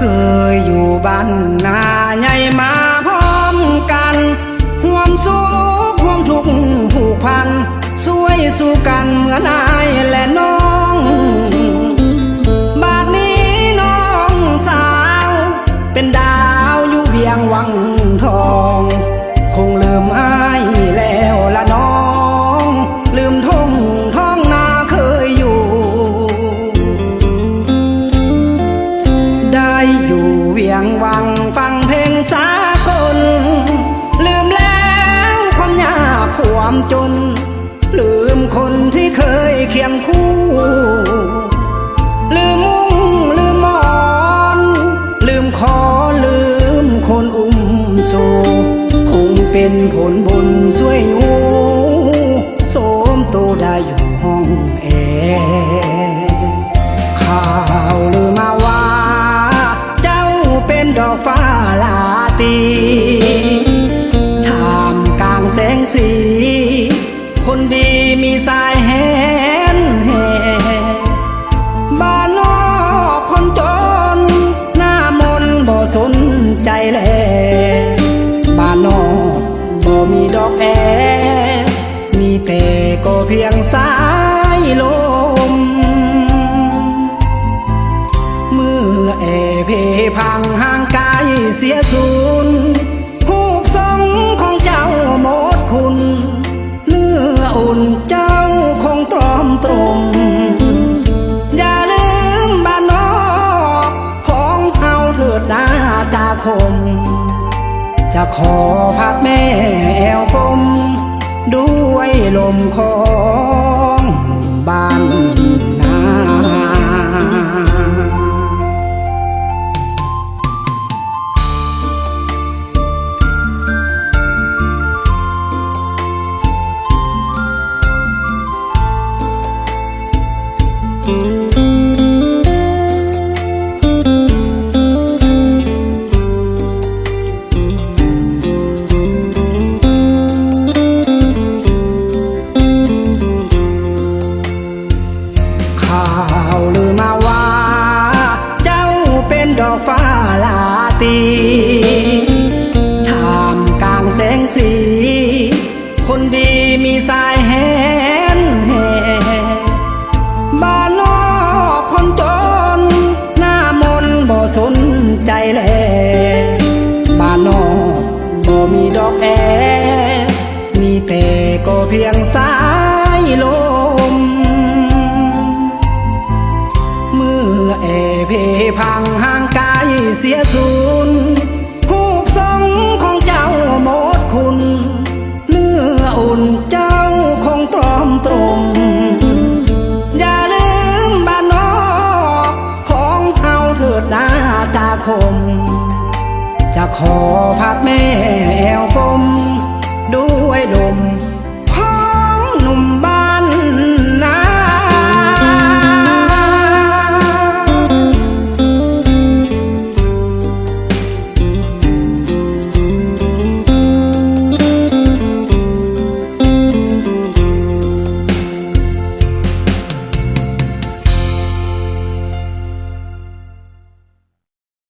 คยอยู่บ้านนาใหญ่มาพร้อมกันห่วมสุขห่วมทุกข์ผูกพันช่วยสู้กันเหมือนอายและน้อง บาดนี้น้องสาว เป็นดาวอยู่เวียงวังทอง คงเป็นผลบุญช่วยหนูโสมโตได้อยู่ห้องแอร์ข่าวลือมาว่า เจ้าเป็นดอกฟ้าลาตีท่ามกลางแสงสี คนดีมีสาย แอ มีแต่ก็เพียงสายลม เมื่อแอเพพังห่างไกายเสียสูญผูกทรงของเจ้าหมดคุณ เนื้ออุ่นเจ้าคงตรอมตรมอย่าลืมบ้านนอกของเฮาเถิดหน้าตาคม จะขอพักแม่แอวปมด้วยลมของหนุ่มบ้านนาข่าวลือมาว่า เจ้าเป็นดอกฟ้าลาตีท่ามกลางแสงสี คนดีมีสายแหนแห่บ้านนอกคนจน หน้ามนต์บ่สนใจแลบ้านนอกบ่มีดอกแอมีแต่ก็เพียงสายลม มื่อเพพังห่างกายเสียสูญผูกทรงของเจ้าหมดคุณ เนื้ออุ่นเจ้าคงตรอมตรมอย่าลืมบ้านนอกของเฮาเถิดหน้าตาคม จะขอพักแม่แอวปมด้วยดม